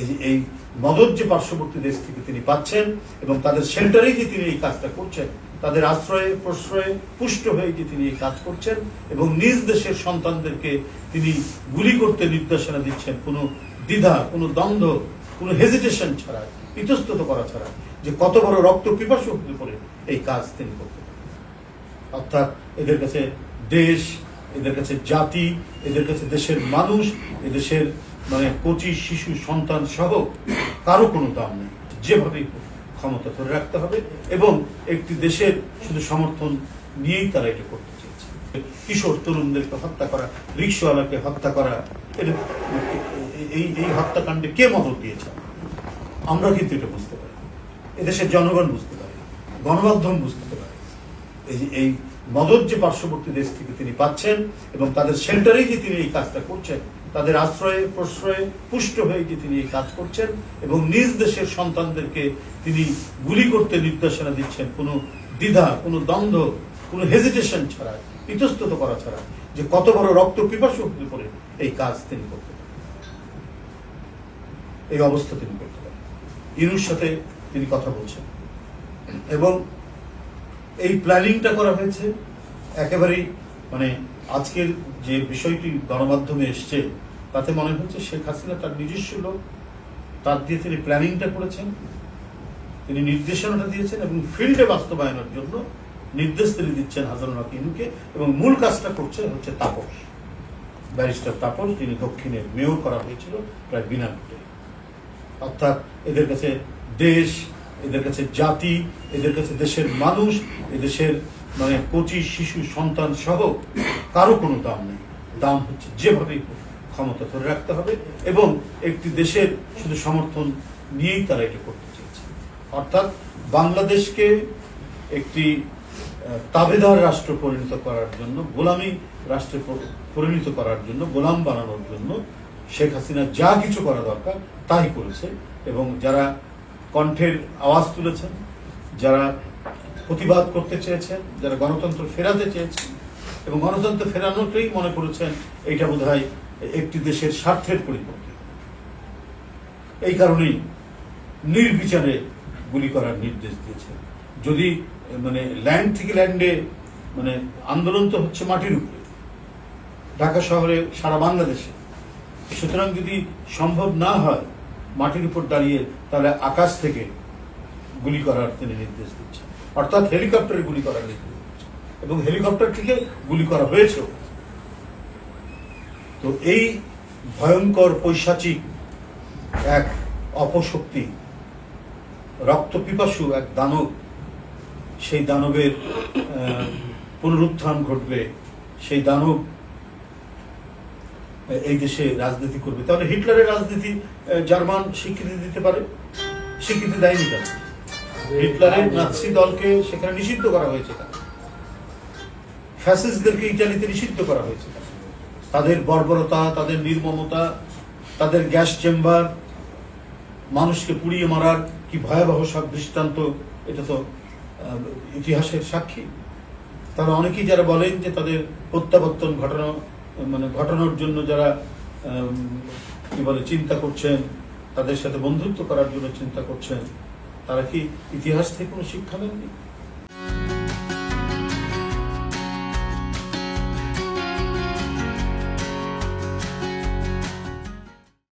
এই এই মদত যে পার্শ্ববর্তী দেশ থেকে তিনি পাচ্ছেন এবং তাদের সেন্টারেই যে তিনি এই কাজটা করছেন, তাদের আশ্রয়ে, প্রশ্রয়ে পুষ্ট হয়ে যে তিনি এই কাজ করছেন এবং নিজ দেশের সন্তানদেরকে তিনি গুলি করতে নির্দেশনা দিচ্ছেন, কোনো দ্বিধা, কোনো দ্বন্দ্ব, কোনো হেজিটেশন ছাড়া, ইতস্তত করা ছাড়া যে কত বড় রক্ত পিপাসু হতে পড়ে এই কাজ তিনি করতে অর্থাৎ এদের কাছে দেশ, এদের কাছে জাতি, এদের কাছে দেশের মানুষ, এদেশের মানে কচি শিশু সন্তান সহ কারও কোনো দাম নেই। যেভাবেই ক্ষমতা ধরে রাখতে হবে এবং একটি দেশের শুধু সমর্থন নিয়েই তারা এটা করতে চেয়েছে। কিশোর তরুণদেরকে হত্যা করা, রিক্সাওয়ালাকে হত্যা করা এই এই হত্যাকাণ্ডে কে মদত দিয়েছে? আমরা কিন্তু এটা বুঝতে পারি এদেশের জনগণ বুঝতে পারে গণমাধ্যম বুঝতে পারে এই মদত যে পার্শ্ববর্তী দেশ থেকে তিনি পাচ্ছেন এবং তাদের সেন্টারেই যে তিনি এই কাজটা করছেন, তাদের আশ্রয়ে, প্রশ্রয়ে পুষ্ট হয়ে যে তিনি এই কাজ করছেন এবং নিজ দেশের সন্তানদেরকে তিনি গুলি করতে নির্দেশনা দিচ্ছেন, কোনো দ্বিধা, কোনো দ্বন্দ্ব, কোনো হেজিটেশন ছাড়া, ইতস্তত করা ছাড়া যে কত বড় রক্ত পিপাসু হতে পড়ে এই কাজ তিনি করতে এই অবস্থা তিনি করতে পারেন। ইনুর সাথে তিনি কথা বলছেন এবং এই প্ল্যানিংটা করা হয়েছে। একেবারেই মানে আজকের যে বিষয়টি গণমাধ্যমে এসছে, তাতে মনে হচ্ছে শেখ হাসিনা তার নিজস্ব লোক, তার দিয়ে তিনি প্ল্যানিংটা করেছেন। তিনি নির্দেশনাটা দিয়েছেন এবং ফিল্ডে বাস্তবায়নের জন্য নির্দেশ তিনি দিচ্ছেন হাজারুল্লাহ ইনুকে এবং মূল কাজটা করছে হচ্ছে তাপস। ব্যারিস্টার তাপস, যিনি দক্ষিণের মেয়র করা হয়েছিল প্রায় বিনা অর্থাৎ এদের কাছে দেশ এদের কাছে জাতি, এদের কাছে দেশের মানুষ, এদেশের মানে কচি শিশু সন্তান সহ কারও কোনো দাম নেই। দাম হচ্ছে যেভাবেই ক্ষমতা ধরে রাখতে হবে এবং একটি দেশের শুধু সমর্থন নিয়েই তারা এটা করতে চেয়েছে অর্থাৎ বাংলাদেশকে একটি তাবেদার রাষ্ট্র পরিণত করার জন্য, গোলামী রাষ্ট্রে পরিণত করার জন্য, গোলাম বানানোর জন্য শেখ হাসিনা যা কিছু করা দরকার তাই করেছে এবং যারা কণ্ঠের আওয়াজ তুলেছেন, যারা প্রতিবাদ করতে চেয়েছেন, যারা গণতন্ত্র ফেরাতে চেয়েছেন এবং গণতন্ত্র ফেরানোকেই মনে করেছেন এইটা বোধ একটি দেশের স্বার্থের পরিপন্থী। এই কারণেই নির্বিচারে গুলি করার নির্দেশ দিয়েছেন। যদি মানে ল্যান্ড থেকে ল্যান্ডে মানে আন্দোলন তো হচ্ছে মাটির উপরে। ঢাকা শহরে সারা বাংলাদেশে। সুতরাং যদি সম্ভব না হয় মাটির উপর দাঁড়িয়ে তাহলে আকাশ থেকে গুলি করার তিনি নির্দেশ দিচ্ছেন। অর্থাৎ হেলিকপ্টারে গুলি করার নির্দেশ দিচ্ছেন। এবং হেলিকপ্টার থেকে গুলি করা হয়েছেও তো এই ভয়ঙ্কর পৈশাচিক এক অপশক্তি, রক্ত পিপাসু এক দানব, সেই দানবের পুনরুত্থান ঘটবে। সেই দানব এই দেশে রাজনীতি করবে। তাহলে হিটলারের রাজনীতি জার্মান স্বীকৃতি দিতে পারে? স্বীকৃতি দেয়নি কেন? হিটলারের নাৎসি দলকে সেখানে নিষিদ্ধ করা হয়েছে ফ্যাসিস্টদেরকে ইটালিতে নিষিদ্ধ করা হয়েছে তাদের বর্বরতা তাদের নির্মমতা তাদের গ্যাস চেম্বার মানুষকে পুড়িয়ে মারার কি ভয়াবহ সব দৃষ্টান্ত এটা তো ইতিহাসের সাক্ষী। তারা অনেকেই যারা বলেন যে তাদের প্রত্যাবর্তন ঘটানো মানে ঘটানোর জন্য যারা কি বলে, চিন্তা করছেন, তাদের সাথে বন্ধুত্ব করার জন্য চিন্তা করছেন, তারা কি ইতিহাস থেকে কোনো শিক্ষা নেননি?